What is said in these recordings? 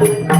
Thank you.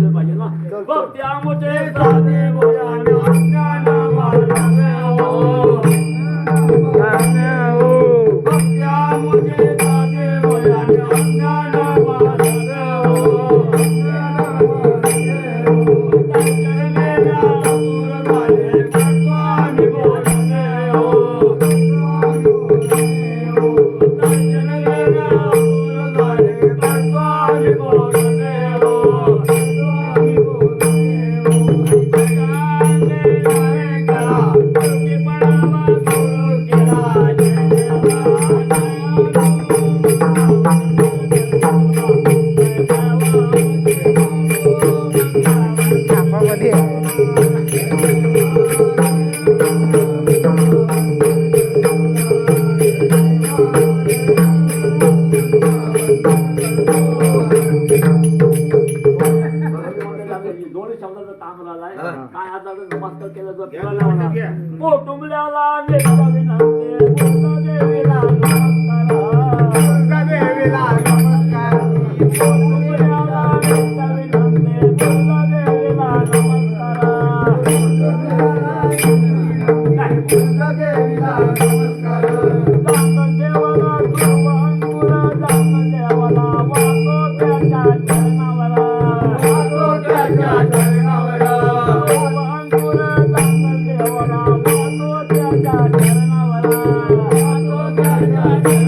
जपलं पाहिजे ना. भक्त्या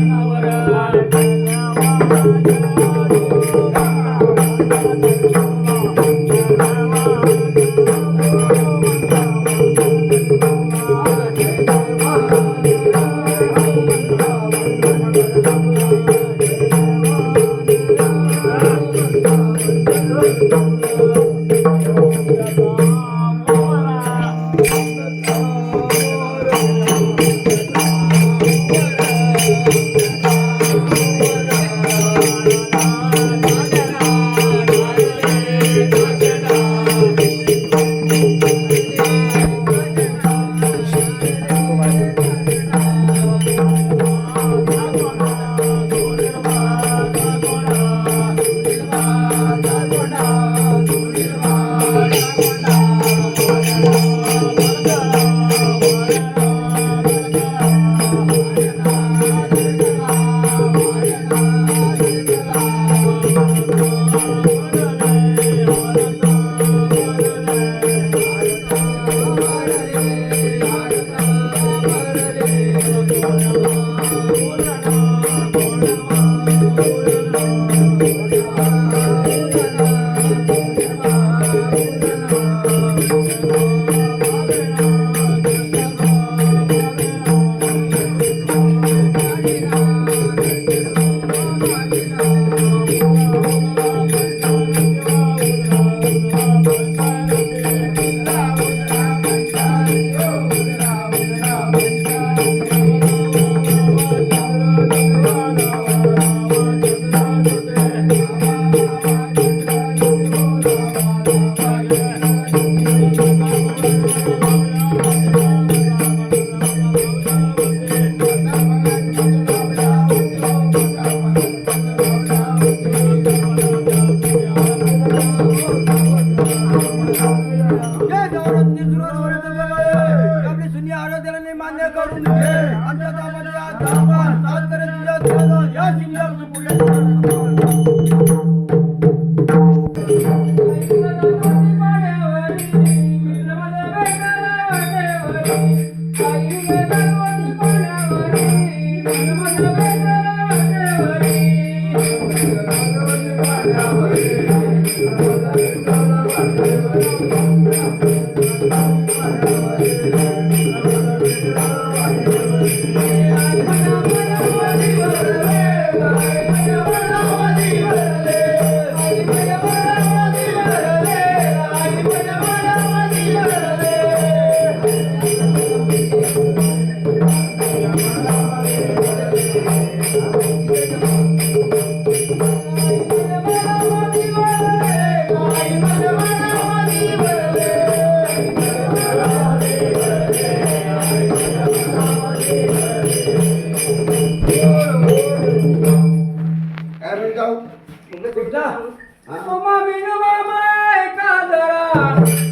Thank you. అమ్మా మినుమా కాదరా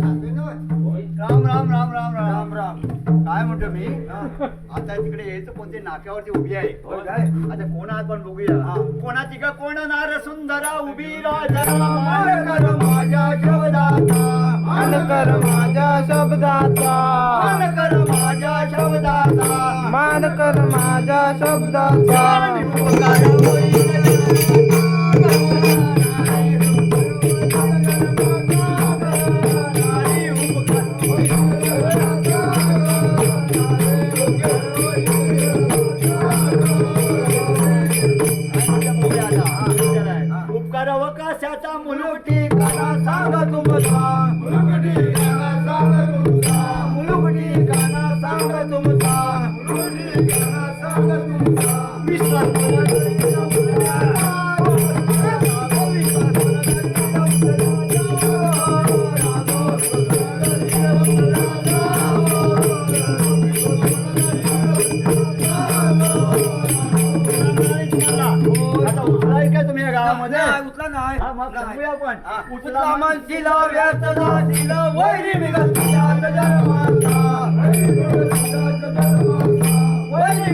राम राम राम राम राम राम. काय म्हणतो मी? आता तिकडे यायचं कोणते नाक्यावरती उभी आहे. आता कोण आहात पण बघूया. कोणाची का कोण नार सुंदरा उभी राजा माझ्या शब्दाचा. मान कर माझ्या शब्दाचा. मान कर माझ्या शब्दाचा. मान कर माझ्या शब्दाचा अवकाशाचा मुलुकटी काना सांग तुमचा उचला म्हणशीला व्यर्थ जाशीला वैरी विगत जन्माचा वैरी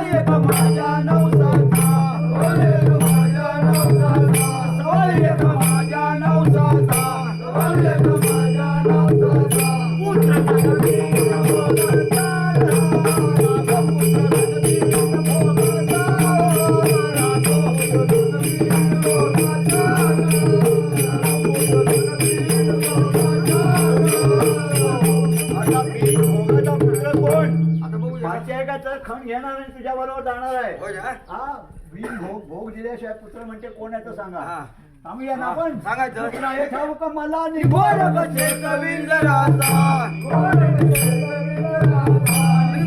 Maria, mamãe. दिल्याशिवाय पुत्र म्हणते कोण आहे तो सांगा. हा. सांगूया ना आपण? सांगायचं. पुत्र आहे ठाऊ का मला निघोर कसे कविंदराचा निघोर कसे कविंदराचा आणि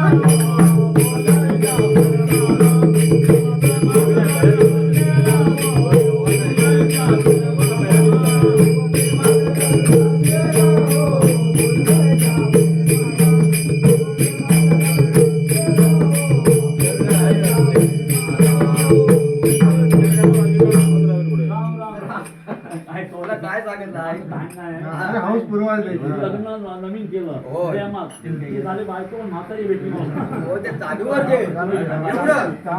Thank you. बायको म्हातारी भेटली. हो, चालूवर घे. एवढं.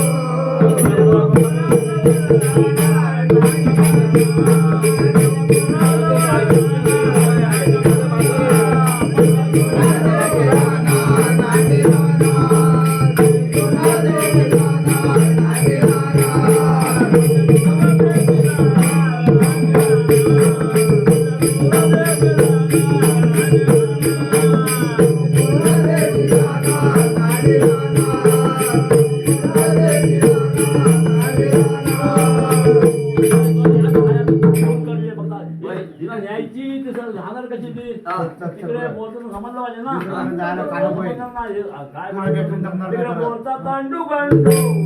Woo!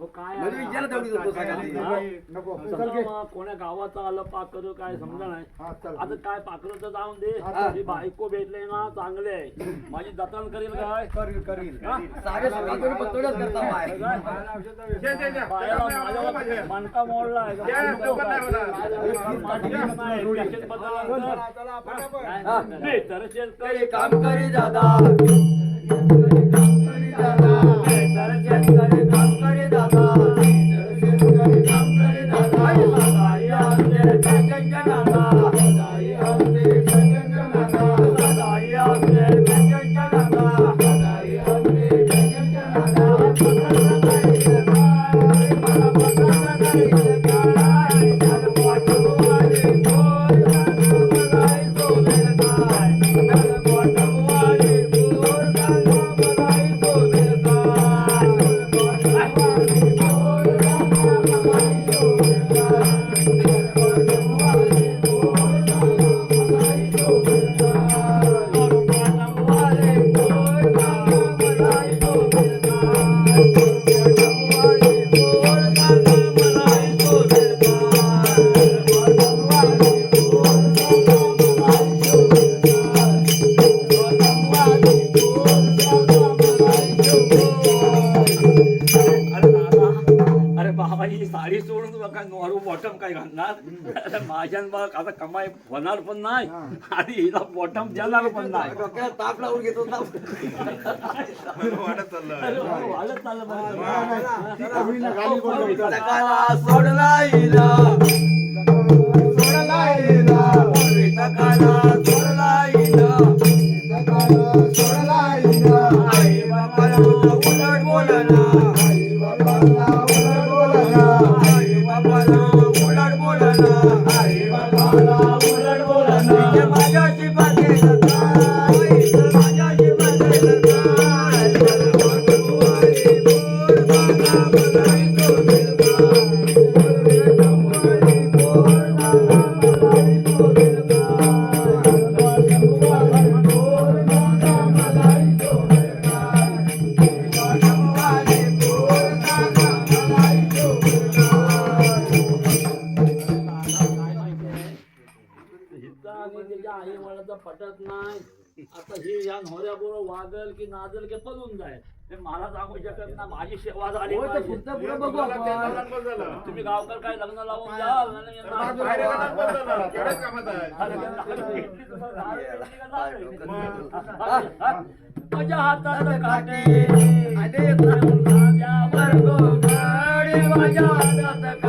म्हणजे विचार तेवढी गावाचा आलं पाकर काय समजा नाही. आता काय पाकर जाऊन दे. बायको भेटले ना चांगले आहे. माझी जतन करेल काय? करील करील. मोडला आहे. नाही. काम करी दादा. नाही. आणि हिला बॉटम देणार पण नाही. ताप लावून घेतो ना. अरे वाढत चाललं बरं. कवीनं गाली कोण कविता? सकाळला सोडला हिला सोडला हिला सकाळला सोडला हिला सोडला हिला. आई बापाला उलट बोलना आता ही या नवऱ्या बरोबर वागल की नाजल की पळून जाईल हे मला सांगू शकत ना माझी सेवा झाली होय, तर पाहिजे. पुढचं पुढं बघू आपण. तुम्ही गावकर काय लग्न लावून माझ्या हातात काटे माझ्या हातात काटे माझ्या हातात काटे माझ्या हातात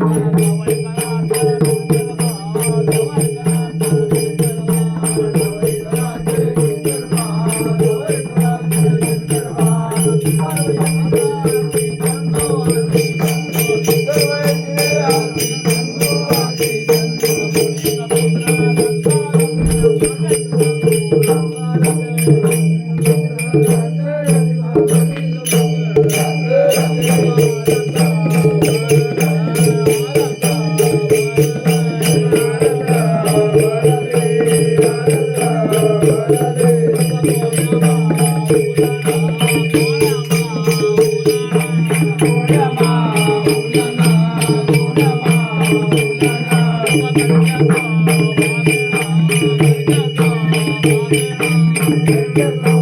Thank you. Thank you.